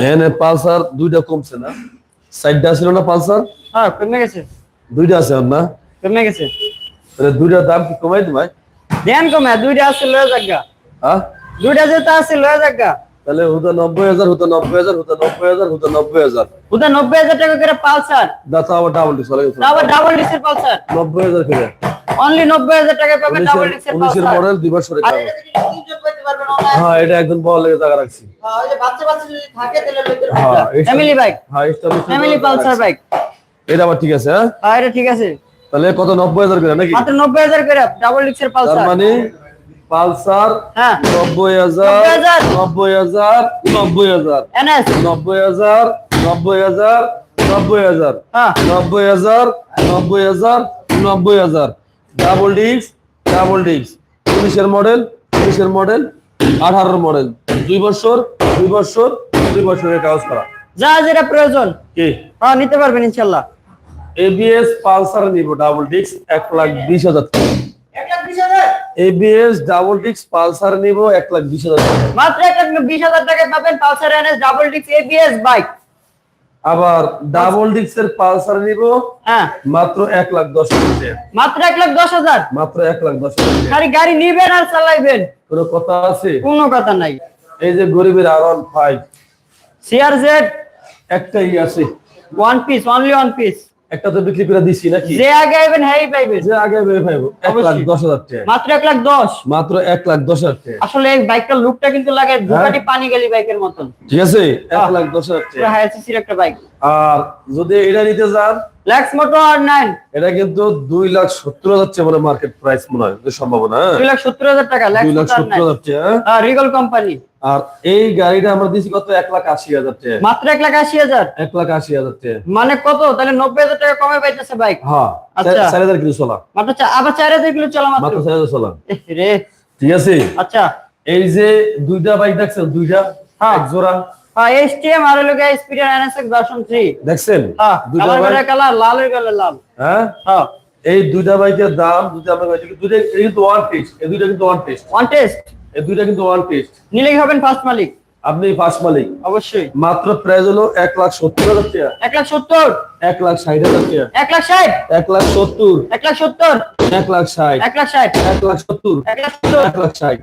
এখানে পালসার দুইটা কমছে না? সাইডটা ছিল না পালসার? হ্যাঁ কমে গেছে। দুইটা আছে না? কমে গেছে। তাহলে দুইটার দাম কি কমাই দিবাই দেন কমে দুইটা আছে লয়ে জায়গা হ্যাঁ দুইটা যেটা আছে লয়ে জায়গা তাহলে হুদা নব্বই হাজার হুদা নব্বই হাজার হুদা নব্বই হাজার হুদা নব্বই হাজার। ওটা নব্বই হাজার টাকা করে পালসার। দাতা আবার ডাবল ডিস আবার ডাবল ডিসের পালসার। নব্বই হাজার করে। অনলি নব্বই হাজার টাকা পাবেন ডাবল ডিসের পালসার। মডেল দুই বছরের হ্যাঁ এটা একদম বড় লেগে জায়গা রাখছি। হ্যাঁ, ওই যে বাচ্চা বাচ্চা যদি থাকে তাহলে লইতে হ্যাঁ, এই ফ্যামিলি বাইক হ্যাঁ ফ্যামিলি পালসার বাইক এটা আবার ঠিক আছে হ্যাঁ? হ্যাঁ এটা ঠিক আছে। তাহলে কত? নব্বই হাজার করে নাকি? মাত্র নব্বই হাজার করে ডাবল পালসার মানে পালসার হ্যাঁ। নব্বই হাজার নব্বই হাজার। নব্বই হাজার নব্বই হাজার। নব্বই হাজার নব্বই হাজার হ্যাঁ। নব্বই হাজার নব্বই হাজার নব্বই হাজার। ডাবল ডিস্ক ডাবল উনিশের মডেল উনিশের মডেল আঠারোর মডেল। দুই বছর দুই বছর দুই বছরের কাগজ করা। যা যেটা প্রয়োজন। কি? হ্যাঁ নিতে পারবেন ইনশাল্লাহ। এবিএস পালসার নিব ডাবল ডিস্ক এক লাখ বিশ হাজার এবিএস ডাবল ডিস্ক পালসার নিব এক লাখ বিশ হাজার মাত্র এক লাখ বিশ হাজার টাকায় পাবেন পালসার এনএস ডাবল ডিক্স এবিএস বাইক আবার ডাবল ডিস্কের পালসার নিব হ্যাঁ। মাত্র এক লাখ দশ হাজার মাত্র এক লাখ দশ হাজার। মাত্র এক লাখ দশ হাজার গাড়ি নিবেন আর চালাইবেন। কোনো কথা আছে? কোনো কথা নাই। এই যে গরিবের R one five CR Z একটাই আছে। One piece only one piece একটা তো বিক্রি করে দিছি নাকি? যে আগে আইবেন হ্যাঁ পাইবেন। যে আগে বের পাইবো। এক লাখ অবশ্যই। দশ হাজার টাকা। মাত্র এক লাখ দশ। মাত্র এক লাখ দশ হাজার টাকা। আসলে এই বাইকটার লুকটা কিন্তু লাগে দুকাটি পানি গেলি বাইকের মতন। ঠিক আছে? এক হ্যাঁ। লাখ দশ হাজার পুরো টাকা হাই সিসির একটা বাইক আর যদি এটা নিতে যান ল্যাক্স মোটর আর নাইন এটা কিন্তু দুই লাখ সত্তর হাজার টাকা মানে মার্কেট প্রাইস মনে হয় সম্ভাবনা হ্যাঁ? দুই লাখ সত্তর হাজার টাকা দুই লাখ সত্তর হাজার হ্যাঁ? রিগল কোম্পানি আর এই গাড়িটা আমরা দিছি কত? এক লাখ আশি হাজার টাকা। মাত্র এক লাখ আশি হাজার। এক লাখ আশি হাজার টাকা। মানে কত? তাহলে নব্বই হাজার টাকা কমে পাইতেছে বাইক হ্যাঁ আচ্ছা। চার- হাজার কিলো চলা। মাত্র আবার চার হাজার কিলো চলা মাত্র। চার হাজার চলা। ঠিক আছে? আচ্ছা। এই যে দুইটা বাইক দেখছেন? দুইটা হ্যাঁ। জোড়া। হ্যাঁ এসটিএম আর হলো এনএসএক্স ভার্সন 3 দেখছেন হ্যাঁ দুইটা কালার বাইক করে কালার লাল হ্যাঁ হ্যাঁ এই দুইটা বাইকের দাম দুইটা এটা কিন্তু ওয়ান টেস্ট এই দুইটা কিন্তু ওয়ান টেস্ট ওয়ান টেস্ট এই দুইটা কিন্তু ওয়ান টেস্ট নিলেই হবেন ফার্স্ট মালিক আপনি ফার্স্ট মালিক অবশ্যই মাত্র প্রাইস হলো এক লাখ সত্তর হাজার টাকা এক লাখ সত্তর এক লাখ ষাট হাজার টাকা এক লাখ ষাট এক লাখ সত্তর এক লাখ সত্তর এক লাখ ষাট এক লাখ ষাট এক লাখ সত্তর এক লাখ সত্তর এক লাখ ষাট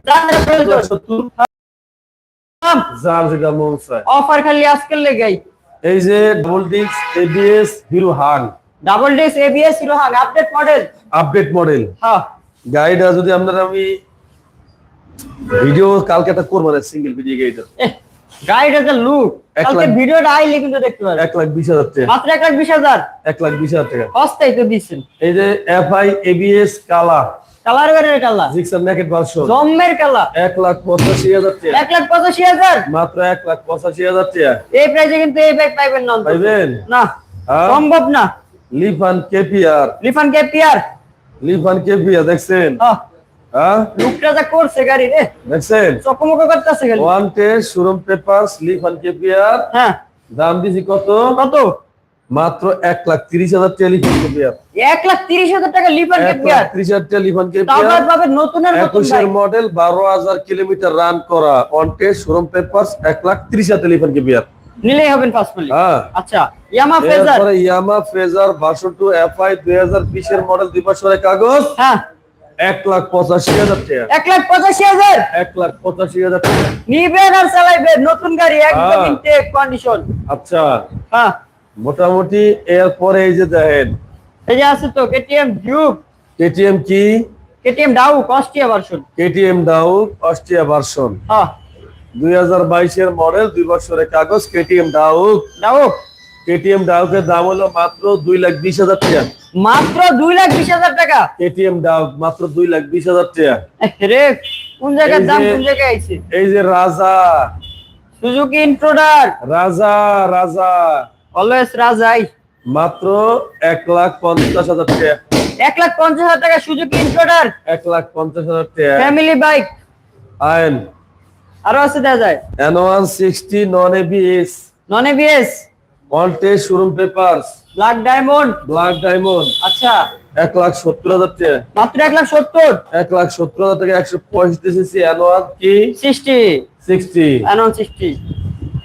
এক লাখ সত্তর যার যেটা মন চায় অফার খালি আজকের লেগেই। এই যে double disc ABS Hero Hunk double disc ABS Hero Hunk update model update model হ্যাঁ। গাড়িটা যদি আপনার আমি ভিডিও কালকে একটা করব না সিঙ্গেল ভিডিও গাড়িটা এহ, গাড়িটার যে লুক কালকে ভিডিওটা আইলে কিন্তু দেখতে পারবেন। এক লাখ বিশ হাজার টাকা। মাত্র এক লাখ বিশ হাজার। এক লাখ বিশ হাজার টাকা। সস্তাই তো দিচ্ছেন। এই যে এফ আই এবিএস কালা কালার বেরের কালার। জিক্সার নেকেট ভার্সন জম্মের কালার। এক লাখ হাজার টাকা। লাখ হাজার? মাত্র লাখ পঁচাশি হাজার টাকা। এই প্রাইসে কিন্তু এই ব্যাগ পাইবেন না অন্তত। না হ্যাঁ? সম্ভব না। লিফান কেপিআর। লিফান কে লিফান কেপিআর দেখছেন? হ্যাঁ? লুকটা যা করছে গাড়ি রে। দেখছেন? চকমক করতেছে খালি। On test showroom paper Lifan KPR. হ্যাঁ। দাম দিছি কত? কত? মাত্র এক লাখ তিরিশ হাজার টাকা লিফান কেপিআর এক লাখ তিরিশ হাজার টাকা লিফান কে এক তিরিশ হাজার টাকা লিফান তাও কেপিআর নতুনের নতুন একুশের মডেল বারো হাজার কিলোমিটার রান করা অন টেস্ট শোরুম পেপার এক লাখ তিরিশ হাজার লিফান কেপিআর নিলেই হবেন ফার্স্ট হ্যাঁ। আচ্ছা ইয়ামা ফেজার এরপরে Yamaha Fazer version two FI দুই হাজার বিশের মডেল দুই বছরের কাগজ। হ্যাঁ। এক লাখ পঁচাশি হাজার টাকা এক লাখ পঁচাশি হাজার। এক লাখ পঁচাশি হাজার টাকা নিবেন আর চালাইবেন নতুন গাড়ি একদম হ্যাঁ। ইনটেক কন্ডিশন আচ্ছা। হ্যাঁ। মোটামুটি এরপরে এই যে দেখেন এই যে আছে তো কেটিএম ডিউক কেটিএম কি? কেটিএম ডাউ কস্টিয়া ভার্সন কেটিএম ডাউ অস্ট্রিয়া ভার্সন হ্যাঁ। দুই হাজার বাইশের মডেল দুই বছরের কাগজ কেটিএম ডাউ ডাউ কেটিএম ডাউকের দাম হলো মাত্র দুই লাখ বিশ হাজার টাকা। মাত্র দুই লাখ বিশ হাজার টাকা? কেটিএম ডাউ মাত্র দুই লাখ বিশ হাজার টাকা। এহ, রে কোন জায়গার দাম কোন জায়গায় আইছে? এই যে রাজা। সুজুকি ইন্ট্রোডার রাজা রাজা। অলওয়েজ রাজাই। মাত্র এক লাখ পঞ্চাশ হাজার টাকা। এক লাখ পঞ্চাশ হাজার টাকা সুজুকি ইন্ট্রোডার এক লাখ পঞ্চাশ হাজার টাকা। ফ্যামিলি বাইক আইন। আরও আছে দেওয়া যায়। N one sixty non ABS non ABS on test showroom papers black diamond black diamond আচ্ছা। এক লাখ সত্তর হাজার টাকা। মাত্র এক লাখ সত্তর। এক লাখ সত্তর হাজার টাকা একশো পঁয়ষট্টি সিসি এন ওয়ান কি? সিক্সটি সিক্সটি অ্যানন সিক্সটি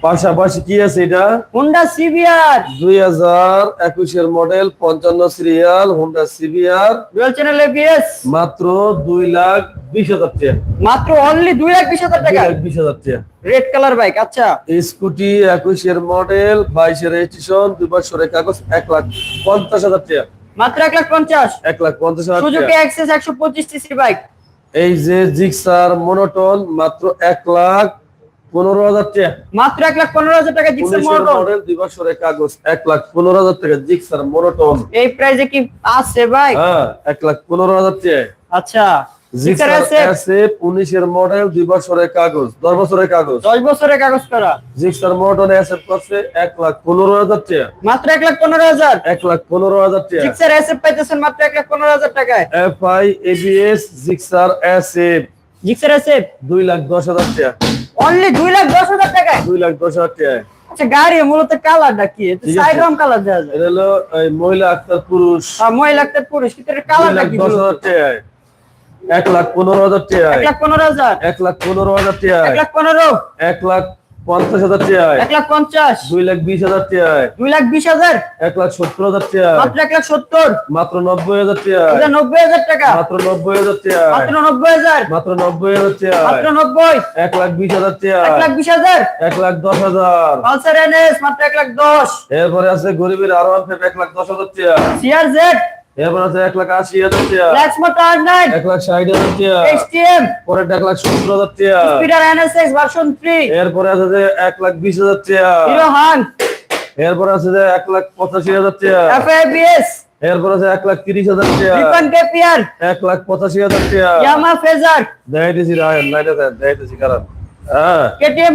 পাশাপাশি কি আছে এটা? হুন্ডা সিবিআর দুই হাজার একুশের মডেল পঞ্চান্ন serial Honda CBR dual channel ABS মাত্র দুই লাখ বিশ হাজার টাকা। মাত্র অনলি দুই লাখ বিশ হাজার টাকা? বিশ হাজার টাকা। রেড কালার বাইক আচ্ছা। স্কুটি একুশের মডেল বাইশের রেজিস্ট্রেশন দুই বছরের কাগজ এক লাখ পঞ্চাশ হাজার টাকা। মাত্র এক লাখ পঞ্চাশ। এক লাখ পঞ্চাশ হাজার সুজুকি এক্সেস একশো পঁচিশ সিসি বাইক এই যে জিক্সার মনোটন মাত্র এক লাখ পনেরো হাজার টাকা। মাত্র এক লাখ পনেরো হাজার টাকা জিক্সার দুই বছরের কাগজ এক লাখ পনেরো হাজার টাকা জিক্সার মনোটন এই প্রাইসে কি আছে বাইক হ্যাঁ এক লাখ পনেরো হাজার টাকা। আচ্ছা উনিশের মডেল দুই বছরের কাগজ দশ বছরের কাগজ। দশ বছরের কাগজ করা। জিক্সার মডেল এসএফ করছে এক লাখ পনেরো হাজার টাকা। মাত্র এক লাখ পনেরো হাজার? এক লাখ পনেরো হাজার টাকা। জিক্সার এসএফ পাইতেছেন মাত্র এক লাখ পনেরো হাজার টাকায়। F I ABS Gixxer SF Gixxer SF দুই লাখ দশ হাজার টাকা। অনলি দুই লাখ দশ হাজার টাকায়? দুই লাখ দশ হাজার টাকায়। আচ্ছা গাড়ি মূলত কালারটা কি? সাইগ্রাম কালার দেওয়া যায়। এটা হলো মহিলা আক্তার পুরুষ। আর মহিলা একটা পুরুষ কিন্তু এটা কালারটা কি দশ বলুন? হাজার টাকায়। এক লাখ পনেরো হাজার এক লাখ পনেরো হাজার? এক লাখ পনেরো হাজার এক লাখ পনেরো? এক লাখ পঞ্চাশ হাজার টাকায়। এক লাখ পঞ্চাশ। দুই লাখ বিশ হাজার টাকায়। দুই লাখ বিশ হাজার? এক লাখ সত্তর হাজার টাকায়। মাত্র এক লাখ সত্তর? মাত্র নব্বই হাজার টাকায়। নব্বই হাজার টাকা। মাত্র নব্বই হাজার টাকায়। মাত্র নব্বই হাজার। মাত্র নব্বই হাজার মাত্র নব্বই। এক লাখ বিশ হাজার চেয়ার এক লাখ বিশ হাজার। এক লাখ দশ হাজার। পালসার এনএস মাত্র এক লাখ দশ। এরপরে আছে গরিবের আরও এক লাখ দশ হাজার টাকা সিআর জেড এরপর আছে এক লাখ আশি হাজার টাকা। এক লাখ ষাট হাজার টাকা। পরে এক লাখ সত্তর হাজার টাকা। স্পিডার এনএসএক্স ভার্সন থ্রি এরপরে আছে যে এক লাখ বিশ হাজার টাকা। এরপরে আছে যে এক লাখ পঁচাশি হাজার টাকা। এফএবিএস আছে এক লাখ তিরিশ হাজার টাকা। এক লাখ পঁচাশি হাজার টাকা। দেখাইতেছি রায়ন দেখাইতেছি কারণ। হ্যাঁ। কেটিএম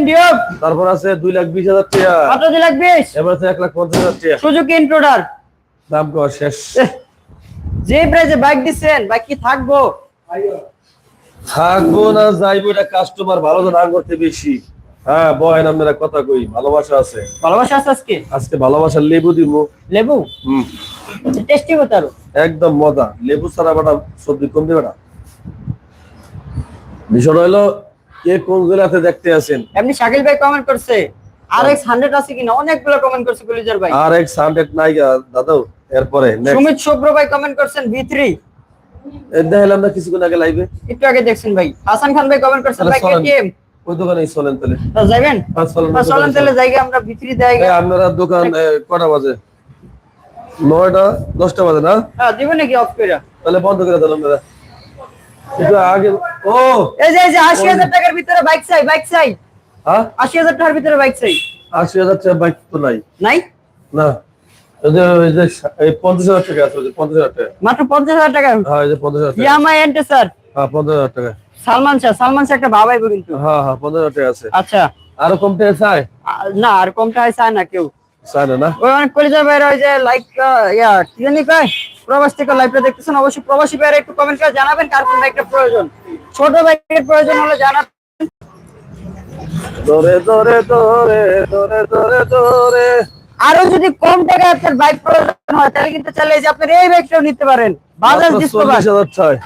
তারপর আছে দুই লাখ বিশ হাজার টাকা। দুই লাখ বিশ। এবার আছে এক লাখ পঞ্চাশ হাজার টাকা। সুজুকি ইন্ট্রোডার দাম কর শেষ। যে প্রাইজে বাইক দিচ্ছেন বাইক কি থাকব? থাকব না যাইবো এটা কাস্টমার ভালো তো না করতে বেশি। হ্যাঁ বয়েন আপনারা কথা কই ভালোবাসা আছে। ভালোবাসা আছে আজকে? আজকে ভালোবাসার লেবু দিব লেবু? হুম। টেস্টি হতো আরও? একদম মজা। লেবু ছাড়া বাটা সবজি কম দিবে না। বিষয় হলো কে কোন জেলাতে দেখতে আছেন? এমনি শাকিল ভাই কমেন্ট করছে আর এক্স হান্ড্রেড আছে কিনা? অনেকগুলো কমেন্ট করছে গুলিজার ভাই। আর এক্স হান্ড্রেড নাই গা, দাদাও এরপরে। সুমিত শুভ্র ভাই কমেন্ট করছেন ভি থ্রি এই দেখালাম না কিছুক্ষণ আগে লাইভে একটু আগে দেখছেন ভাই। হাসান খান ভাই কমেন্ট করছেন ভাই। কেটিএম ওই দোকানে চলেন তাহলে। যাবেন চলেন তাহলে জায়গা আমরা ভি থ্রি দেয় আপনারা দোকান কটা বাজে? নয়টা দশটা বাজে না? হ্যাঁ দিবেন নাকি অফ করে তাহলে বন্ধ করে দিলাম দাদা একটু আগে ও! এই যে এই যে আশি হাজার টাকার ভিতরে বাইক চাই বাইক চাই। হ্যাঁ? আশি হাজার টাকার ভিতরে বাইক চাই। আশি হাজার টাকা বাইক তো নাই। নাই? না। পঞ্চাশ হাজার টাকা আছে পঞ্চাশ হাজার টাকা। মাত্র পঞ্চাশ হাজার টাকা? হ্যাঁ পঞ্চাশ হাজার টাকা। এন্টে স্যার। হ্যাঁ পঞ্চাশ হাজার টাকা। সালমান শাহ সালমান শাহ একটা ভাবাইবো কিন্তু হ্যাঁ হ্যাঁ পঞ্চাশ হাজার টাকা আছে। আচ্ছা। আরও কম টাকা চাই? না আর কমটা চায় না কেউ। চাই না না? ওই অনেক কলেজের বাইরে ওই যে লাইক ইয়া কি জানি কয়? প্রবাস থেকে লাইভটা দেখতেছেন অবশ্যই প্রবাসী বাইরে একটু কমেন্ট করে জানাবেন কার কোন বাইকটা প্রয়োজন। ছোট বাইকের প্রয়োজন হলে জানাবেন। দরে দরে দরে দরে দরে দরে আরও যদি কম টাকায় আপনার বাইক প্রয়োজন হয় তাহলে কিন্তু চাইলে যে আপনার এই বাইকটাও নিতে পারেন। বাজাজ ডিসকভার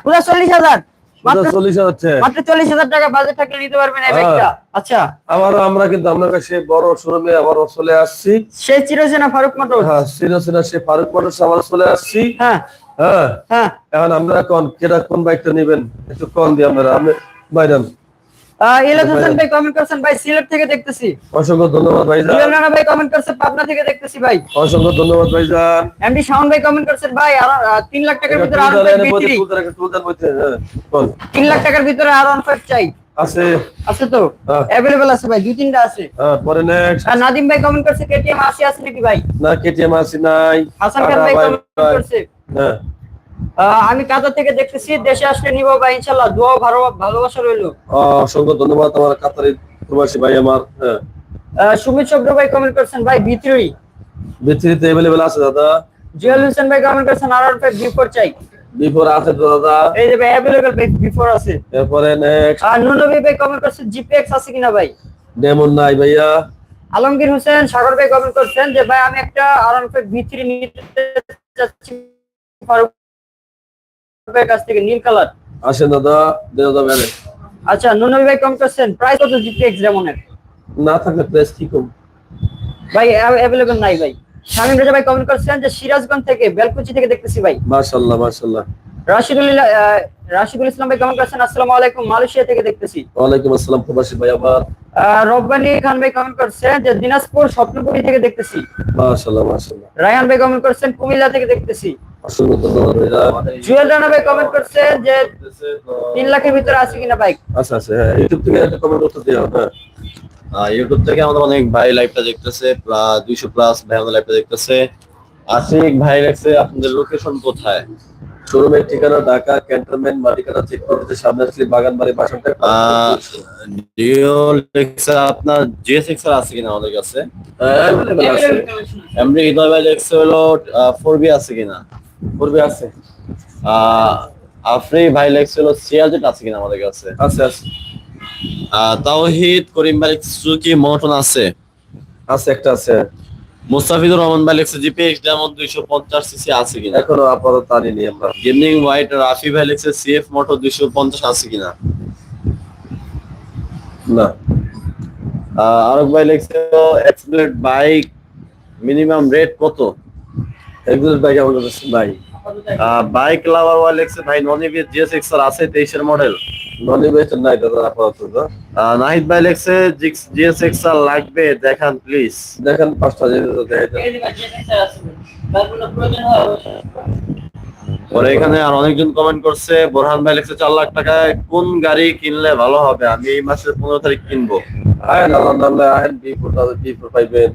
পুরো চল্লিশ হাজার? মাত্র চল্লিশ হাজার মাত্র চল্লিশ হাজার টাকা বাজেট থাকলে নিতে পারবেন এই হ্যাঁ। বাইকটা আচ্ছা। আবারও আমরা কিন্তু আপনার কাছে বড় শোরুমে আবারও চলে আসছি। সেই চিরচেনা ফারুক মোটর হ্যাঁ সিনা সে ফারুক মোটরস আবার চলে আসছি। হ্যাঁ। হ্যাঁ। হ্যাঁ। এখন আমরা কোন কেটা কোন বাইকটা নেবেন? একটু কম দিয়ে আমরা আপনি বাইরান আহ, হোসেন ভাই কমেন্ট করছেন ভাই সিলেট থেকে দেখতেছি। অসংখ্য ধন্যবাদ ভাইজান। জুয়েল রানা ভাই কমেন্ট করছে পাবনা থেকে দেখতেছি ভাই। অসংখ্য ধন্যবাদ ভাইজান। এমডি শাওন ভাই কমেন্ট করছেন ভাই আর আহ, তিন লাখ টাকার ভিতরে আর বিক্রি কোন তিন লাখ টাকার ভিতরে আর ওয়ান ফাইভ চাই। আছে। আছে তো? হ্যাঁ। অ্যাভেলেবল আছে ভাই দুই তিনটা আছে। হ্যাঁ পরে নেক্সট আর নাদিম ভাই কমেন্ট করছে কেটিএম আশি আছে নাকি ভাই? না কেটিএম আছে নাই। হাসান খান ভাই কমেন্ট। করছে। হ্যাঁ। আমি কাতার থেকে দেখতেছি দেশে আসলে নিব ভাই ইনশাল্লাহ দোয়া ভালো ভালোবাসা রইল। অসংখ্য ধন্যবাদ আমার কাতারি প্রবাসী ভাই আমার হ্যাঁ। সুমিত চক্র ভাই কমেন্ট করছেন ভাই ভিতরি বিচ্ছিরিতে অ্যাভেলেবেল আছে দাদা। জুয়েল হোসেন ভাই কমেন্ট করছেন আর ফাইভ বিফোর চাই। বিফোর আছে তো দাদা। এই যে ভাই অ্যাভেলেবল ভাই বিফোর আছে। এরপরে নেক্সট আর নুনবী ভাই কমেন্ট করছে জিপিএক্স আছে কিনা ভাই? ডেমন নাই ভাইয়া। আলমগীর হোসেন সাগর ভাই কমেন্ট করছেন যে ভাই আমি একটা আর আরাম ভিতরি নিতে চাচ্ছি ভাইয়ের কাছ থেকে নীল কালার। আসেন দাদা দেওয়া যাবে। আচ্ছা নুনবী ভাই কমেন্ট করছেন প্রাইস কত জিপিএক্স যেমনের না থাকলে প্রেস কি কম ভাই অ্যাভেলেবল নাই ভাই। শামীম রাজা ভাই কমেন্ট করছেন যে সিরাজগঞ্জ থেকে বেলকুচি থেকে দেখতেছি ভাই। মাশাআল্লাহ মাশাআল্লাহ। রাশিদুল রাশিদুল ইসলাম ভাই কমেন্ট করছেন আসসালামু আলাইকুম মালয়েশিয়া থেকে দেখতেছি। ওয়ালাইকুম আসসালাম প্রবাসী ভাই আবার? রব্বানী খান ভাই কমেন্ট করছেন যে দিনাজপুর স্বপ্নপুরি থেকে দেখতেছি। মাশাআল্লাহ মাশাআল্লাহ। রায়হান ভাই কমেন্ট করছেন কুমিল্লা থেকে দেখতেছি। জুয়েল রানা ভাই কমেন্ট করছেন যে তিন লাখের ভিতরে আছে কিনা বাইক আচ্ছা আচ্ছা হ্যাঁ ইউটিউব থেকে একটা কমেন্ট করতে দিও হ্যাঁ। ইউটিউব থেকে আমাদের অনেক ভাই লাইভটা দেখতেছে প্লাস দুইশো প্লাস ভাই আমাদের লাইভটা দেখতেছে। আশিক ভাই লেখছে আপনাদের লোকেশন কোথায়? শোরুমের ঠিকানা ঢাকা ক্যান্টনমেন্ট মালিকানা চেক করতে সামনে আসলে বাগান বাড়ি বাসাটা আহ, ডিও লেখছে আপনার জিএস এক্সআর আছে কিনা আমাদের কাছে? অ্যাভেলেবল আছে। এমডি হৃদয় ভাই লেখছে হলো ফোর বি আছে কিনা? পূর্বে আছে। আফরি ভাই লেখছে হলো সিয়াজেট আছে কিনা আমাদের কাছে? আছে আছে। তাওহিদ করিম ভাই সুজুকি মোটন আছে। আছে একটা আছে। মুস্তাফিজুর রহমান ভাই লেখছে জিপিএক্স ডেমন দুইশো পঞ্চাশ সিসি আছে কিনা? এখনও আপাতত আনিনি আমরা। গেমিং হোয়াইট রাফি ভাই লেখছে সিএফ মোটর দুইশো পঞ্চাশ আছে কিনা? না। আরক ভাই লেখছে এক্সপ্লেট বাইক মিনিমাম রেট কত? একজন বাইক আমাদের কাছে নাই বাইক লাভার ওয়াই লেখছে ভাই নন জিএস আছে তেইশের মডেল নন ইভেস্ট নাই দাদা আপাতত। নাহিদ ভাই লেখছে জিএস এক্সআর লাগবে দেখান প্লিজ দেখেন পাঁচটা জিনিস পরে এখানে আর অনেকজন কমেন্ট করছে বোরহান ভাই লেখছে চার লাখ টাকায় কোন গাড়ি কিনলে ভালো হবে? আমি এই মাসের পনেরো তারিখ কিনবো। আয়েন আল্লাহ নামলে বি ফোর বি ফোর পাইবেন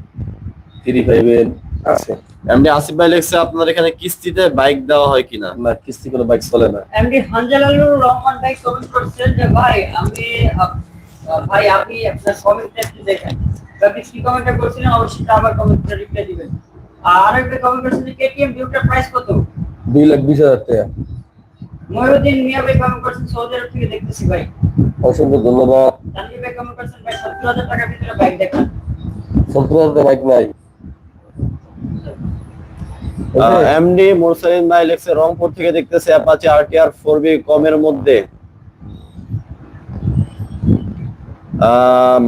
থ্রি পাইবেন আছে। এমনি আসিফ ভাই লেখছে আপনার এখানে কিস্তিতে বাইক দেওয়া হয় কিনা? না কিস্তি কোনো বাইক চলে না। এমডি হানজালালুর রহমান ভাই কমেন্ট করছেন যে ভাই আমি ভাই আপনি আপনার কমেন্টটা একটু দেখেন। আপনি কি কমেন্টটা করছিলেন? অবশ্যই আবার কমেন্টটা রিপ্লাই দিবেন। আর একটা কমেন্ট করছেন যে কেটিএম ডিউটার প্রাইস কত? দুই লাখ বিশ হাজার টাকা। মহিউদ্দিন মিয়া ভাই কমেন্ট করছেন সৌদি আরব থেকে দেখতেছি ভাই। অসংখ্য ধন্যবাদ। তানভীর ভাই কমেন্ট করছেন ভাই সত্তর হাজার টাকার ভিতরে বাইক দেখান। সত্তর হাজার বাইক নাই। এমডি মুরসালিন ভাই লেখছে রংপুর থেকে দেখতেছে অ্যাপাচি আরটিআর বি কমের মধ্যে।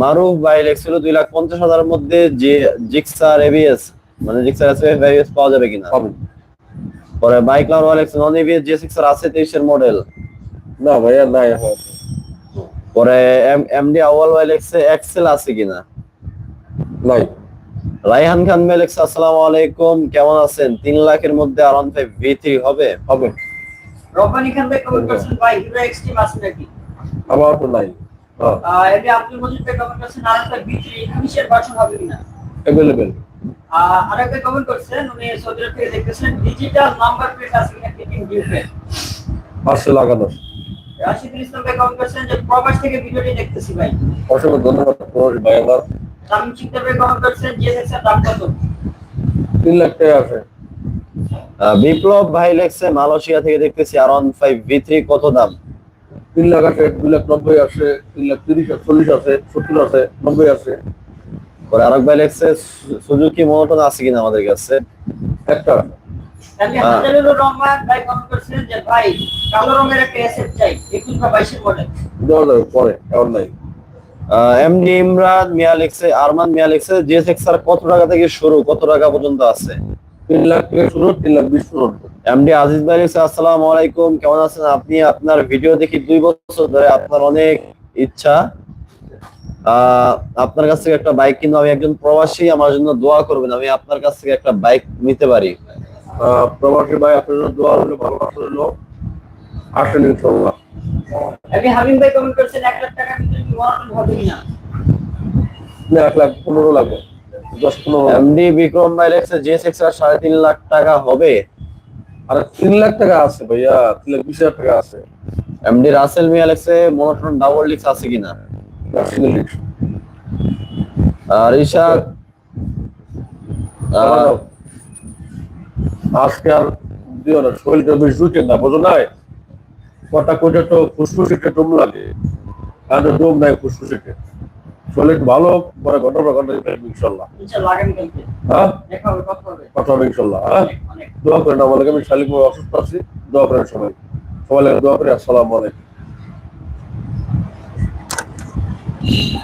মারুফ ভাই লেখছিল দুই লাখ পঞ্চাশ হাজারের মধ্যে যে জিক্সার এবিএস মানে জিক্সার এবিএস পাওয়া যাবে কিনা? পাবেন। পরে বাইক লাউর লেখছে নন এবিএস জি সিক্স আছে তেইশের মডেল না ভাইয়া নাই এখন পরে এমডি আওয়াল লেখছে এক্সেল আছে কিনা? নাই। রাইহান খান মেলেক আসসালামু আলাইকুম। কেমন আছেন? তিন লাখের মধ্যে R one five V three হবে? হবে। রব্বানি খান ভাই কমেন্ট করছেন ভাই হিরো এক্সট্রিম আছে নাকি? আমার তো নাই। হ্যাঁ এমডি আব্দুল মজিদ ভাই কমেন্ট করছেন আর একটা বিক্রি উনিশের ভার্সন হবে কিনা? অ্যাভেলেবেল আর একটা কমেন্ট করছেন উনি সৌদি আরব থেকে দেখতেছেন ডিজিটাল নাম্বার প্লেট আছে কিনা কেটিএম ডিউটার পাঁচশো লাগানো। রাশিদুল ইসলাম ভাই কমেন্ট করছেন যে প্রবাস থেকে ভিডিওটি দেখতেছি ভাই। অসংখ্য ধন্যবাদ প্রবাসী ভাই ভাই করছেন জিএসএক্স এর দাম কত? তিন লাখ টাকা আছে। বিপ্লব ভাই লেখছে মালয়েশিয়া থেকে দেখতেছি R one five V three কত দাম? তিন লাখ আছে দুই লাখ নব্বই আছে তিন লাখ তিরিশ চল্লিশ আছে সত্তর আছে নব্বই আছে। পরে আরেক ভাই লেখছে সুজুকি মোটন আছে কিনা আমাদের কাছে? একটা। তাহলে। হাজারুর ভাই কমেন্ট করছেন যে ভাই কালো রঙের একটা এসএফ চাই একুশ বা বাইশের মডেল দেওয়া পরে এমডি ইমরান, মিয়া লেখছে, আরমান মিয়া লেখছে জিএসএক্স আর কত টাকা থেকে শুরু, কত টাকা পর্যন্ত আছে? তিন লাখ থেকে শুরু, তিন লাখ বিশ পর্যন্ত। এমডি আজিজ ভাই আসসালামু আলাইকুম, কেমন আছেন আপনি? আপনার ভিডিও দেখি দুই বছর ধরে আপনার অনেক ইচ্ছা। আপনার কাছ থেকে একটা বাইক কিনবো। আমি একজন প্রবাসী, আমার জন্য দোয়া করবেন। আমি আপনার কাছ থেকে একটা বাইক নিতে পারি। প্রবাসী ভাই, আপনার জন্য দোয়া হলো হলো আসেন ইনশাল্লাহ আমি হাবিব ভাই কমেন্ট করছেন এক লাখ টাকার ভিতরে কি হবে না, লাখ। এমডি বিক্রম ভাই লেখছে জিএসএক্স আর সাড়ে তিন লাখ টাকা হবে আর লাখ টাকা আছে ভাইয়া তিন লাখ বিশ হাজার টাকা আছে। এমডি রাসেল মিয়া লেখছে মনোটন ডাবল লিক্স আছে কিনা? আর ইশাক আজকে আর দিও না শরীরটা বেশ জুটে না বোঝো নাই? কটা করে তো ফুসফুসিতে ডুম লাগে। আর ডুম নাই ফুসফুসিতে শরীর ভালো পরে ঘটনা ঘণ্টা ইনশাল্লাহ। হ্যাঁ? কথা হবে। ইনশাল্লাহ হ্যাঁ? দোয়া করেন লাগে আমি শালিক অসুস্থ আছি দোয়া করেন সবাই। সবাই লাগে দোয়া করে আসসালামু আলাইকুম।